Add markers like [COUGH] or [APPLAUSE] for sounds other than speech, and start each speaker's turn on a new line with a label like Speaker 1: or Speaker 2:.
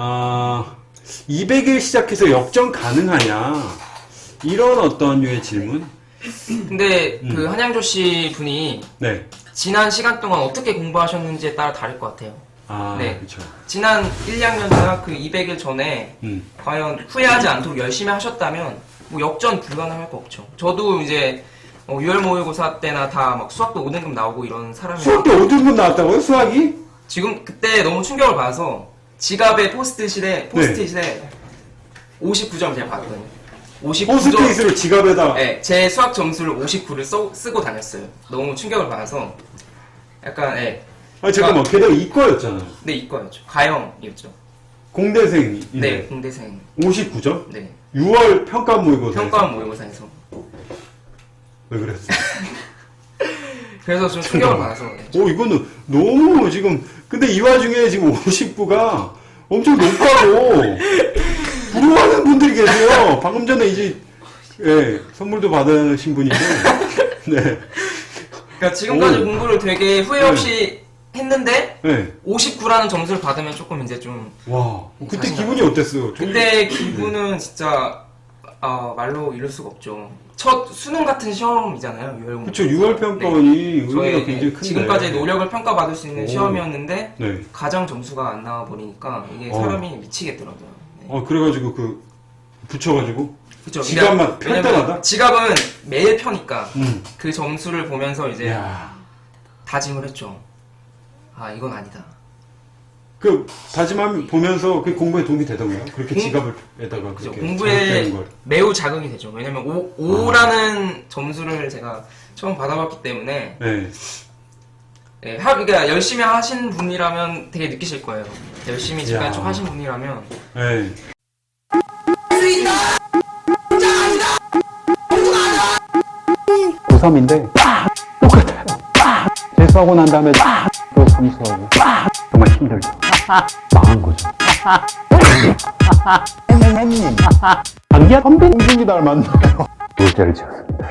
Speaker 1: 아, 200일 시작해서 역전 가능하냐? 이런 어떤 류의 질문?
Speaker 2: 근데
Speaker 1: 음.
Speaker 2: 그 한양조 씨 분이
Speaker 1: 네.
Speaker 2: 지난 시간 동안 어떻게 공부하셨는지에 따라 다를 것 같아요.
Speaker 1: 아,
Speaker 2: 네.
Speaker 1: 그렇죠.
Speaker 2: 지난 1, 2학년이나 그 200일 전에
Speaker 1: 음.
Speaker 2: 과연 후회하지 않도록 열심히 하셨다면 뭐 역전 불가능할 거 없죠. 저도 이제 어, 6월 모의고사 때나 다 막 수학도 5등급 나오고 이런 사람이
Speaker 1: 수학 때 5등급 나왔다고요? 수학이?
Speaker 2: 지금 그때 너무 충격을 받아서 지갑에 포스트잇에 포스트잇에 59점 제가 받거든요. 59점.
Speaker 1: 포스트잇으로 지갑에다.
Speaker 2: 네, 제 수학 점수를 59를 써, 쓰고 다녔어요. 너무 충격을 받아서 약간 예.
Speaker 1: 아, 잠깐만. 게다가 이과였잖아.
Speaker 2: 네, 이과였죠. 가형이었죠.
Speaker 1: 공대생이.
Speaker 2: 네, 공대생.
Speaker 1: 59점?
Speaker 2: 네.
Speaker 1: 6월 평가 모의고사.
Speaker 2: 평가 모의고사에서.
Speaker 1: 왜 그랬어? [LAUGHS]
Speaker 2: 그래서 좀 충격을 받아서 네.
Speaker 1: 오, 이거는 너무 지금, 근데 이 와중에 지금 59가 엄청 높다고 [LAUGHS] 부러워하는 분들이 계세요. 방금 전에 이제, 예, 선물도 받으신 분인데, [LAUGHS] 네,
Speaker 2: 그러니까 지금까지
Speaker 1: 오.
Speaker 2: 공부를 되게 후회 없이 했는데
Speaker 1: 네.
Speaker 2: 59라는 점수를 받으면 조금 이제 좀
Speaker 1: 와, 그때
Speaker 2: 자신감.
Speaker 1: 기분이 어땠어요?
Speaker 2: 그때 기분은 진짜 아, 말로 이룰 수가 없죠. 첫 수능 같은 시험이잖아요. 6월
Speaker 1: 그쵸, 6월 평가원이 의미가
Speaker 2: 저의
Speaker 1: 굉장히
Speaker 2: 네,
Speaker 1: 큰데.
Speaker 2: 지금까지 노력을 평가받을 수 있는
Speaker 1: 오.
Speaker 2: 시험이었는데
Speaker 1: 네.
Speaker 2: 가장 점수가 안 나와 버리니까 이게
Speaker 1: 어.
Speaker 2: 사람이 미치겠더라고요. 네.
Speaker 1: 어, 그래가지고 그, 붙여가지고,
Speaker 2: 그쵸?
Speaker 1: 지갑만 펼
Speaker 2: 왜냐면
Speaker 1: 때마다?
Speaker 2: 지갑은 매일 펴니까
Speaker 1: 음.
Speaker 2: 그 점수를 보면서 이제
Speaker 1: 야
Speaker 2: 다짐을 했죠. 아 이건 아니다.
Speaker 1: 그, 다짐하면 보면서 그 공부에 도움이 되던가요? 그렇게
Speaker 2: 공-
Speaker 1: 지갑을에다가
Speaker 2: 그죠?
Speaker 1: 그렇게
Speaker 2: 공부에
Speaker 1: 자극되는 걸.
Speaker 2: 매우 자극이 되죠. 왜냐면 5, 5라는 점수를 제가 처음 받아봤기 때문에
Speaker 1: 네.
Speaker 2: 예, 하, 그러니까 열심히 하신 분이라면 되게 느끼실 거예요. 열심히
Speaker 1: 야.
Speaker 2: 지금까지 쭉 하신 분이라면
Speaker 1: 네.
Speaker 3: 고3인데 똑같아요. 재수하고 난 다음에 또 삼수하고 정말 힘들죠. 망한 거죠. 햄햄햄님. 단기야 선배 공준이 닮았나요? 놀자를 지었습니다.